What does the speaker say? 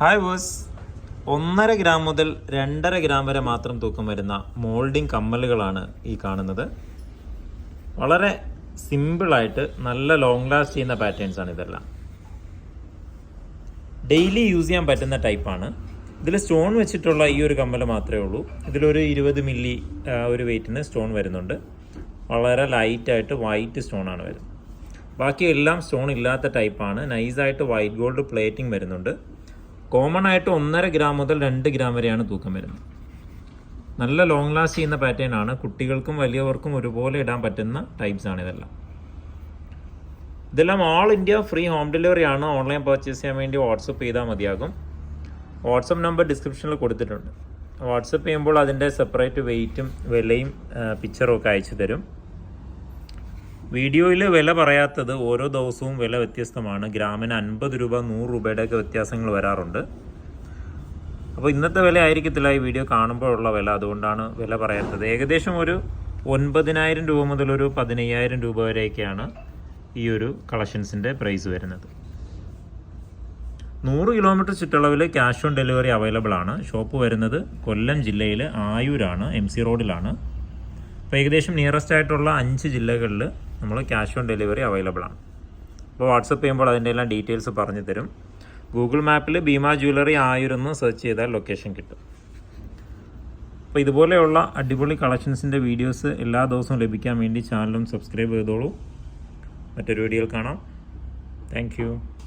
Hi boss ഒന്നര gram മുതൽ രണ്ടര ഗ്രാം വരെ മാത്രം തൂക്കം വരുന്ന മോൾഡിംഗ് കമ്മലുകളാണ് ഈ കാണുന്നത്. വളരെ സിമ്പിളായിട്ട് നല്ല ലോങ് ലാസ്റ്റ് ചെയ്യുന്ന പാറ്റേൺസ് ആണ് ഇതെല്ലാം. ഡെയിലി യൂസ് ചെയ്യാൻ പറ്റുന്ന ടൈപ്പാണ് ഇതിൽ സ്റ്റോൺ വെച്ചിട്ടുള്ള ഈ ഒരു കമ്മൽ മാത്രമേ ഉള്ളൂ. ഇതിലൊരു ഇരുപത് മില്ലി ഒരു വെയിറ്റിന് സ്റ്റോൺ വരുന്നുണ്ട്. വളരെ ലൈറ്റായിട്ട് വൈറ്റ് സ്റ്റോൺ ആണ് വരുന്നത്. ബാക്കി എല്ലാം സ്റ്റോൺ ഇല്ലാത്ത ടൈപ്പാണ് നൈസായിട്ട് വൈറ്റ് ഗോൾഡ് പ്ലേറ്റിംഗ് വരുന്നുണ്ട്. കോമൺ ആയിട്ട് ഒന്നര ഗ്രാം മുതൽ രണ്ട് ഗ്രാം വരെയാണ് തൂക്കം വരുന്നത്. നല്ല ലോങ് ലാസ്റ്റ് ചെയ്യുന്ന പാറ്റേൺ ആണ്. കുട്ടികൾക്കും വലിയവർക്കും ഒരുപോലെ ഇടാൻ പറ്റുന്ന ടൈപ്സ് ആണ് ഇതെല്ലാം. ഇതെല്ലാം all India free home delivery ആണ്. ഓൺലൈൻ പർച്ചേസ് ചെയ്യാൻ വേണ്ടി വാട്സപ്പ് ചെയ്താൽ മതിയാകും. വാട്സപ്പ് നമ്പർ ഡിസ്ക്രിപ്ഷനിൽ കൊടുത്തിട്ടുണ്ട്. വാട്സപ്പ് ചെയ്യുമ്പോൾ അതിന്റെ സെപ്പറേറ്റ് വെയിറ്റും വിലയും പിക്ചറും ഒക്കെ അയച്ചു തരും. വീഡിയോയിൽ വില പറയാത്തത് ഓരോ ദിവസവും വില വ്യത്യസ്തമാണ്. ഗ്രാമിന് അൻപത് രൂപ നൂറ് രൂപയുടെയൊക്കെ വ്യത്യാസങ്ങൾ വരാറുണ്ട്. അപ്പോൾ ഇന്നത്തെ വില ആയിരിക്കത്തില്ല. ഈ വീഡിയോ കാണുമ്പോഴുള്ള വില. അതുകൊണ്ടാണ് വില പറയാത്തത്. ഏകദേശം ഒരു ഒൻപതിനായിരം രൂപ മുതൽ ഒരു പതിനയ്യായിരം രൂപ വരെയൊക്കെയാണ് ഈ ഒരു കളക്ഷൻസിന്റെ പ്രൈസ് വരുന്നത്. നൂറ് കിലോമീറ്റർ ചുറ്റളവിൽ ക്യാഷ് ഓൺ ഡെലിവറി അവൈലബിൾ ആണ്. ഷോപ്പ് വരുന്നത് കൊല്ലം ജില്ലയിൽ ആയൂരാണ് എം സി റോഡിലാണ് അപ്പോൾ ഏകദേശം നിയറസ്റ്റ് ആയിട്ടുള്ള അഞ്ച് ജില്ലകളിൽ നമ്മൾ ക്യാഷ് ഓൺ ഡെലിവറി അവൈലബിൾ ആണ്. അപ്പോൾ വാട്സപ്പ് ചെയ്യുമ്പോൾ അതിന്റെ എല്ലാം ഡീറ്റെയിൽസ് പറഞ്ഞു തരും. ഗൂഗിൾ മാപ്പിൽ ഭീമ ജ്വല്ലറി ആയിരുന്നു സെർച്ച് ചെയ്താൽ ലൊക്കേഷൻ കിട്ടും. അപ്പോൾ ഇതുപോലെയുള്ള അടിപൊളി കളക്ഷൻസിന്റെ വീഡിയോസ് എല്ലാ ദിവസവും ലഭിക്കാൻ വേണ്ടി ചാനലും സബ്സ്ക്രൈബ് ചെയ്തോളൂ. മറ്റൊരു വീഡിയോയിൽ കാണാം. താങ്ക്